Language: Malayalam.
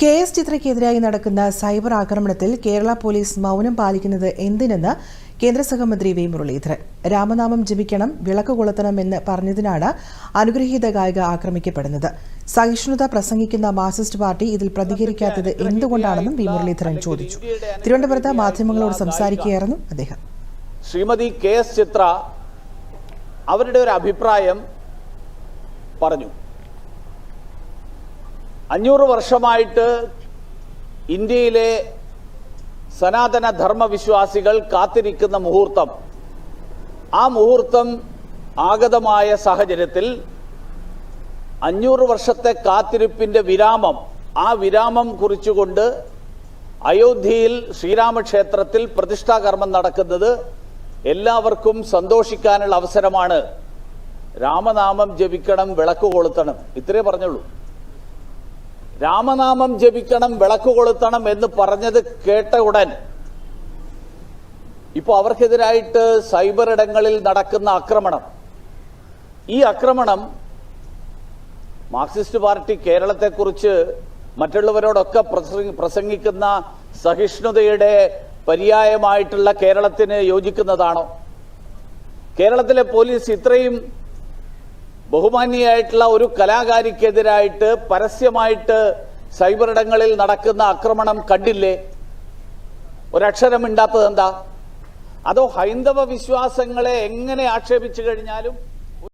കെ എസ് ചിത്രയ്ക്കെതിരായി നടക്കുന്ന സൈബർ ആക്രമണത്തിൽ കേരള പോലീസ് മൗനം പാലിക്കുന്നത് എന്തിനെന്ന് കേന്ദ്ര സഹമന്ത്രി വി മുരളീധരൻ. രാമനാമം ജപിക്കണം വിളക്ക് കൊളുത്തണം എന്ന് പറഞ്ഞതിനാണ് അനുഗ്രഹീത ഗായിക ആക്രമിക്കപ്പെടുന്നത്. സഹിഷ്ണുത പ്രസംഗിക്കുന്ന മാർക്സിസ്റ്റ് പാർട്ടി ഇതിൽ പ്രതികരിക്കാത്തത് എന്തുകൊണ്ടാണെന്നും വി മുരളീധരൻ ചോദിച്ചു. തിരുവനന്തപുരത്ത് മാധ്യമങ്ങളോട് സംസാരിക്കുകയായിരുന്നു അദ്ദേഹം. ശ്രീമതി കെ എസ് ചിത്ര അവരുടെ ഒരു അഭിപ്രായം പറഞ്ഞു. അഞ്ഞൂറ് വർഷമായിട്ട് ഇന്ത്യയിലെ സനാതന ധർമ്മവിശ്വാസികൾ കാത്തിരിക്കുന്ന മുഹൂർത്തം. ആ മുഹൂർത്തം ആഗതമായ സാഹചര്യത്തിൽ അഞ്ഞൂറ് വർഷത്തെ കാത്തിരിപ്പിന്റെ വിരാമം ആ വിരാമം കുറിച്ചുകൊണ്ട് അയോധ്യയിൽ ശ്രീരാമക്ഷേത്രത്തിൽ പ്രതിഷ്ഠാകർമ്മം നടക്കുന്നത് എല്ലാവർക്കും സന്തോഷിക്കാനുള്ള അവസരമാണ്. രാമനാമം ജപിക്കണം വിളക്ക് കൊളുത്തണം. ഇത്രേ പറഞ്ഞുള്ളൂ. രാമനാമം ജപിക്കണം വിളക്ക് കൊളുത്തണം എന്ന് പറഞ്ഞത് കേട്ട ഉടൻ ഇപ്പോൾ അവർക്കെതിരായിട്ട് സൈബർ ഇടങ്ങളിൽ നടക്കുന്ന ആക്രമണം. ഈ ആക്രമണം മാർക്സിസ്റ്റ് പാർട്ടി കേരളത്തെക്കുറിച്ച് മറ്റുള്ളവരോടൊക്കെ പ്രസംഗി- പ്രസംഗിക്കുന്ന സഹിഷ്ണുതയുടെ പര്യായമായിട്ടുള്ള കേരളത്തിന് യോജിക്കുന്നതാണോ? കേരളത്തിലെ പോലീസ് ഇത്രയും ബഹുമാന്യയായിട്ടുള്ള ഒരു കലാകാരിക്കെതിരായിട്ട് പരസ്യമായിട്ട് സൈബറിടങ്ങളിൽ നടക്കുന്ന ആക്രമണം കണ്ടില്ലേ? ഒരക്ഷരം ഇണ്ടാത്തത് എന്താ അതോ ഹൈന്ദവ വിശ്വാസങ്ങളെ എങ്ങനെ ആക്ഷേപിച്ചു കഴിഞ്ഞാലും